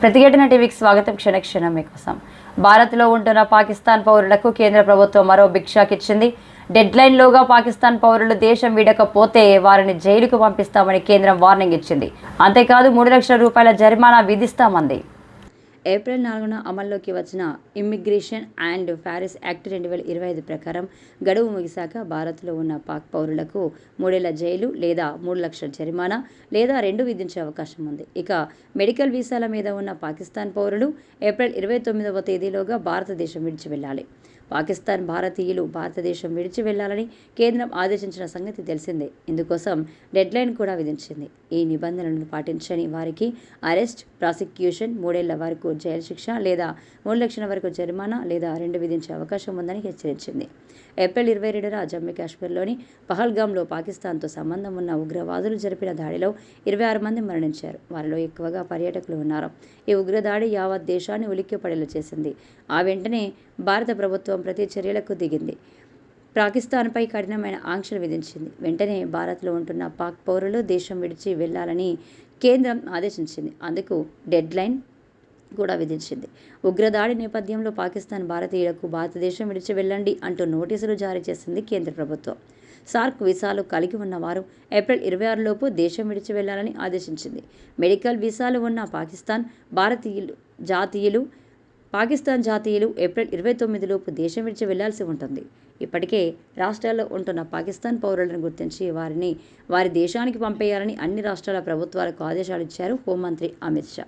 ప్రతిఘటన టీవీకి స్వాగతం క్షణక్షణం మీకోసం. భారత్లో ఉంటున్న పాకిస్తాన్ పౌరులకు కేంద్ర ప్రభుత్వం మరో భిక్షాకిచ్చింది డెడ్ లైన్లోగా పాకిస్తాన్ పౌరులు దేశం వీడకపోతే వారిని జైలుకు పంపిస్తామని కేంద్రం వార్నింగ్ ఇచ్చింది. అంతేకాదు మూడు లక్షల రూపాయల జరిమానా విధిస్తామంది. ఏప్రిల్ నాలుగున అమల్లోకి వచ్చిన ఇమ్మిగ్రేషన్ అండ్ ప్యారిస్ యాక్ట్ రెండు వేల ఇరవై ఐదు ప్రకారం గడువు ముగిశాక భారత్లో ఉన్న పాక్ పౌరులకు మూడేళ్ళ జైలు లేదా మూడు లక్షల జరిమానా లేదా రెండు విధించే అవకాశం ఉంది. ఇక మెడికల్ వీసాల మీద ఉన్న పాకిస్తాన్ పౌరులు ఏప్రిల్ ఇరవై తొమ్మిదవ తేదీలోగా భారతదేశం విడిచి వెళ్ళాలి. పాకిస్తాన్ భారతీయులు భారతదేశం విడిచి వెళ్ళాలని కేంద్రం ఆదేశించిన సంగతి తెలిసిందే. ఇందుకోసం డెడ్లైన్ కూడా విధించింది. ఈ నిబంధనలను పాటించని వారికి అరెస్ట్ ప్రాసిక్యూషన్ మూడేళ్ళ వరకు జైలు శిక్ష లేదా మూడు లక్షల వరకు జరిమానా లేదా రెండు విధించే అవకాశం ఉందని హెచ్చరించింది. ఏప్రిల్ ఇరవై రెండున జమ్మూ కాశ్మీర్లోని పహల్గామ్లో పాకిస్తాన్తో సంబంధం ఉన్న ఉగ్రవాదులు జరిపిన దాడిలో ఇరవై ఆరు మంది మరణించారు. వారిలో ఎక్కువగా పర్యాటకులు ఉన్నారు. ఈ ఉగ్రదాడి యావత్ దేశాన్ని ఉలిక్కిపడేలా చేసింది. ఆ వెంటనే భారత ప్రభుత్వం ప్రతి చర్యలకు దిగింది. పాకిస్తాన్పై కఠినమైన ఆంక్షలు విధించింది. వెంటనే భారత్లో ఉంటున్న పాక్ పౌరులు దేశం విడిచి వెళ్ళాలని కేంద్రం ఆదేశించింది. అందుకు డెడ్ లైన్ కూడా విధించింది. ఉగ్రదాడి నేపథ్యంలో పాకిస్తాన్ భారతీయులకు భారతదేశం విడిచి వెళ్ళండి అంటూ నోటీసులు జారీ చేసింది కేంద్ర ప్రభుత్వం. సార్క్ వీసాలు కలిగి ఉన్నవారు ఏప్రిల్ ఇరవై ఆరులోపు దేశం విడిచి వెళ్ళాలని ఆదేశించింది. మెడికల్ వీసాలు ఉన్న పాకిస్తాన్ భారతీయులు జాతీయులు పాకిస్తాన్ జాతీయులు ఏప్రిల్ ఇరవై తొమ్మిదిలోపు దేశం విడిచి వెళ్ళాల్సి ఉంటుంది. ఇప్పటికే రాష్ట్రాల్లో ఉంటున్న పాకిస్తాన్ పౌరులను గుర్తించి వారిని వారి దేశానికి పంపేయాలని అన్ని రాష్ట్రాల ప్రభుత్వాలకు ఆదేశాలు ఇచ్చారు హోంమంత్రి అమిత్ షా.